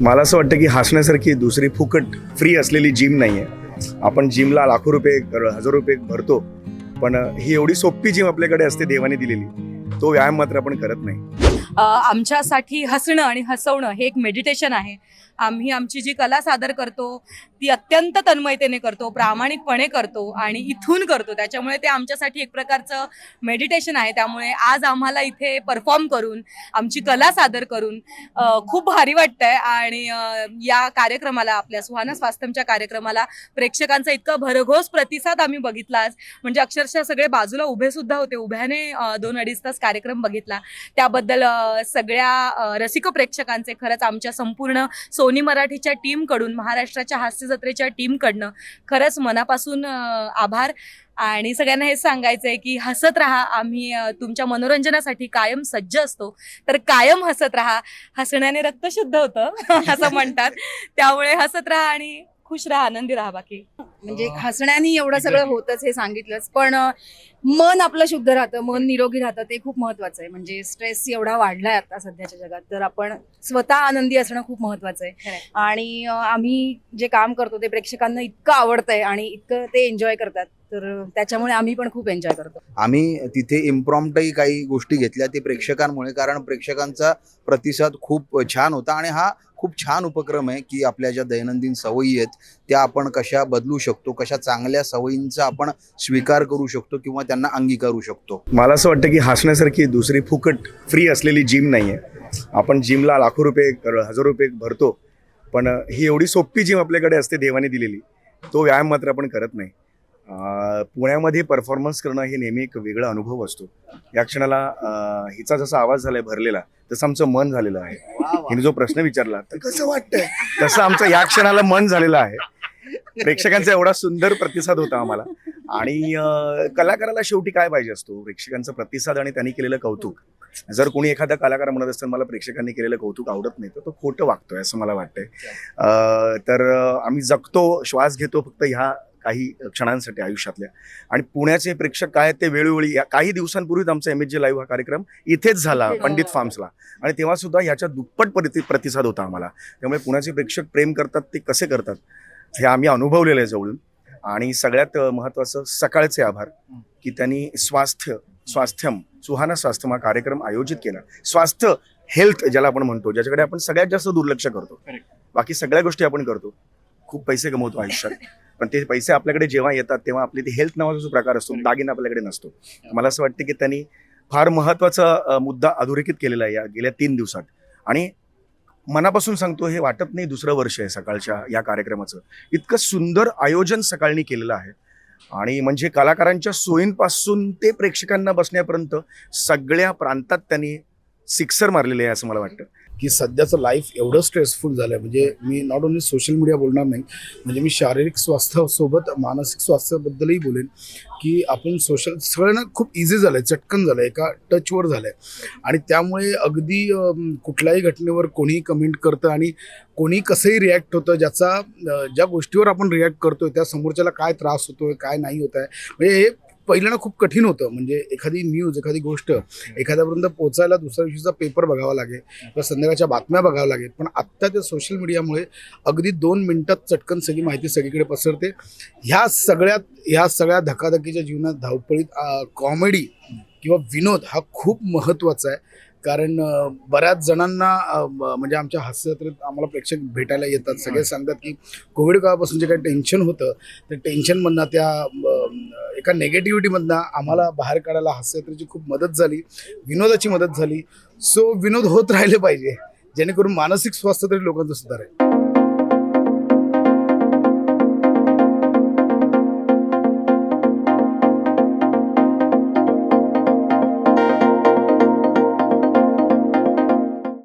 मला असं वाटतं की हसण्यासारखी दुसरी फुकट फ्री असलेली जिम नाही आहे आपण जिमला लाखो रुपये हजार रुपये भरतो पण ही एवढी सोपी जिम आपल्याकडे असते देवाने दिलेली. तो व्यायाम मात्र आपण करत नाही. आमच्यासाठी हसणं आणि हसवणं हे एक मेडिटेशन आहे. आम्ही आमची जी कला सादर करतो ती अत्यंत तन्मयतेने करतो प्रामाणिकपणे करतो आणि इथून करतो. त्याच्यामुळे ते आमच्यासाठी एक प्रकारचं मेडिटेशन आहे. त्यामुळे आज आम्हाला इथे परफॉर्म करून आमची कला सादर करून खूप भारी वाटतंय. आणि या कार्यक्रमाला आपल्या सुहाना स्वास्थ्यमच्या कार्यक्रमाला प्रेक्षकांचा इतका भरघोस प्रतिसाद आम्ही बघितला आज. म्हणजे अक्षरशः सगळे बाजूला उभे सुद्धा होते. उभ्याने दोन अडीच तास कार्यक्रम बघितला. त्याबद्दल सगळ्या रसिक प्रेक्षकांचे खरंच आमच्या संपूर्ण सोनी मराठीच्या टीमकडून महाराष्ट्राच्या हास्य जत्रेच्या टीमकडनं खरंच मनापासून आभार. आणि सगळ्यांना हेच सांगायचं आहे की हसत राहा. आम्ही तुमच्या मनोरंजनासाठी कायम सज्ज असतो. तर कायम हसत राहा. हसण्याने रक्त शुद्ध होतं असं म्हणतात. त्यामुळे हसत राहा आणि खुश राहा आनंदी राहा बाकी. म्हणजे हसण्याने एवढं सगळं होतच हे सांगितलंच पण मन आपलं शुद्ध राहतं मन निरोगी राहतं ते खूप महत्वाचं आहे. म्हणजे स्ट्रेस एवढा वाढलाय आता सध्याच्या जगात तर आपण स्वतः आनंदी असणं खूप महत्वाचं आहे. आणि आम्ही जे काम करतो ते प्रेक्षकांना इतकं आवडतंय आणि इतकं ते एन्जॉय करतात. तर त्याच्यामुळे आम्ही पण खूप एन्जॉय करतो. आम्ही तिथे इम्प्रॉम्प्टही काही गोष्टी घेतल्या ते प्रेक्षकांमुळे कारण प्रेक्षकांचा प्रतिसाद खूप छान होता. आणि हा खूप छान उपक्रम आहे की आपल्या ज्या दैनंदिन सवयी आहेत त्या आपण कशा बदलू शकतो कशा चांगल्या सवयींचा आपण स्वीकार करू शकतो किंवा त्यांना अंगीकारू शकतो? मला असं वाटतं की हसण्यासारखी दुसरी फुकट फ्री असलेली जिम नाही आहे आपण जिमला लाखो रुपये हजार रुपये भरतो पण ही एवढी सोपी जिम आपल्याकडे असते देवाने दिलेली. तो व्यायाम मात्र आपण करत नाही. पुण्यामध्ये परफॉर्मन्स करणं हे नेहमी एक वेगळा अनुभव असतो. या क्षणाला हिचा जसा आवाज झालाय भरलेला तसं आमचं मन झालेलं आहे. हिने जो प्रश्न विचारला तर कसं वाटतंय? तसं आमचं या क्षणाला मन झालेलं आहे. प्रेक्षकांचा एवढा सुंदर प्रतिसाद होता आम्हाला. आणि अं, कलाकाराला शेवटी काय पाहिजे असतो? प्रेक्षकांचा प्रतिसाद आणि त्यांनी केलेलं कौतुक. जर कोणी एखादा कलाकार म्हणत असताना मला प्रेक्षकांनी केलेलं कौतुक आवडत नाही तर तो खोटं वागतोय असं मला वाटतंय. अं, तर अं, आम्ही जगतो श्वास घेतो फक्त ह्या काही क्षणांसाठी आयुष्यातल्या. आणि पुण्याचे प्रेक्षक काय आहेत ते वेळोवेळी या- काही दिवसांपूर्वीच आमचा एम एच जे लाईव्ह हा कार्यक्रम इथेच झाला पंडित फार्म्सला. आणि तेव्हा सुद्धा ह्याच्या दुप्पट प्रति प्रतिसाद होता आम्हाला. त्यामुळे पुण्याचे प्रेक्षक प्रेम करतात ते कसे करतात हे आम्ही अनुभवलेलं आहे जवळून. आणि सगळ्यात महत्त्वाचं सकाळचे आभार की त्यांनी स्वास्थ्य स्वास्थ्यम सुहाना स्वास्थ्यम हा कार्यक्रम आयोजित केला. स्वास्थ्य हेल्थ ज्याला आपण म्हणतो ज्याच्याकडे आपण सगळ्यात जास्त दुर्लक्ष करतो. बाकी सगळ्या गोष्टी आपण करतो. खूप पैसे कमवतो आयुष्यात. पण ते पैसे आपल्याकडे जेव्हा येतात तेव्हा आपली ते हेल्थ नावाचा जो प्रकार असतो दागिना आपल्याकडे नसतो. मला असं वाटतं की त्यांनी फार महत्त्वाचा अ, मुद्दा अधोरेखित केलेला आहे या गेल्या तीन दिवसात. आणि मनापासून सांगतो हे वाटत नाही दुसरं वर्ष आहे सकाळच्या या कार्यक्रमाचं. इतकं सुंदर आयोजन सकाळनी केलेलं आहे. आणि म्हणजे कलाकारांच्या सोयींपासून ते प्रेक्षकांना बसण्यापर्यंत सगळ्या प्रांतात त्यांनी सिक्सर मारलेले आहे असं मला वाटतं. की सध्याचं लाईफ एवढं स्ट्रेसफुल झालं आहे म्हणजे मी नॉट ओन्ली सोशल मीडिया बोलणार नाही म्हणजे मी शारीरिक स्वास्थ्यासोबत मानसिक स्वास्थ्याबद्दलही बोलेन की आपण सोशल सगळ्यांना खूप इझी झालं आहे चटकन झालं आहे एका टचवर झालं आहे आणि त्यामुळे अगदी कुठल्याही घटनेवर कोणीही कमेंट करतं आणि कोणी कसंही रिॲक्ट होतं ज्याचा ज्या गोष्टीवर आपण रिॲक्ट करतोय त्या समोरच्याला काय त्रास होतोय काय नाही होत आहे म्हणजे हे पहिल्यांदा खूप कठीण होतं. म्हणजे एखादी न्यूज एखादी गोष्ट एखाद्यापर्यंत पोचायला दुसऱ्या दिवशीचा पेपर बघावा लागेल किंवा संध्याकाळच्या बातम्या बघाव्या लागेल. पण आत्ता त्या सोशल मीडियामुळे अगदी दोन मिनिटात चटकन सगळी माहिती सगळीकडे पसरते. ह्या सगळ्यात ह्या सगळ्या धकाधकीच्या जीवनात धावपळीत कॉमेडी किंवा विनोद हा खूप महत्त्वाचा आहे. कारण बऱ्याच जणांना म्हणजे आमच्या हास्यजत्रेत आम्हाला प्रेक्षक भेटायला येतात. सगळे सांगतात की कोविड काळापासून जे काही टेन्शन होतं ते टेन्शनमधनं त्या एका नेगेटिव्हिटीमधनं आम्हाला बाहेर काढायला हास्ययात्रेची खूप मदत झाली विनोदाची मदत झाली. सो विनोद होत राहिले पाहिजे जेणेकरून मानसिक स्वास्थ्य तरी लोकांचं सुधारेल.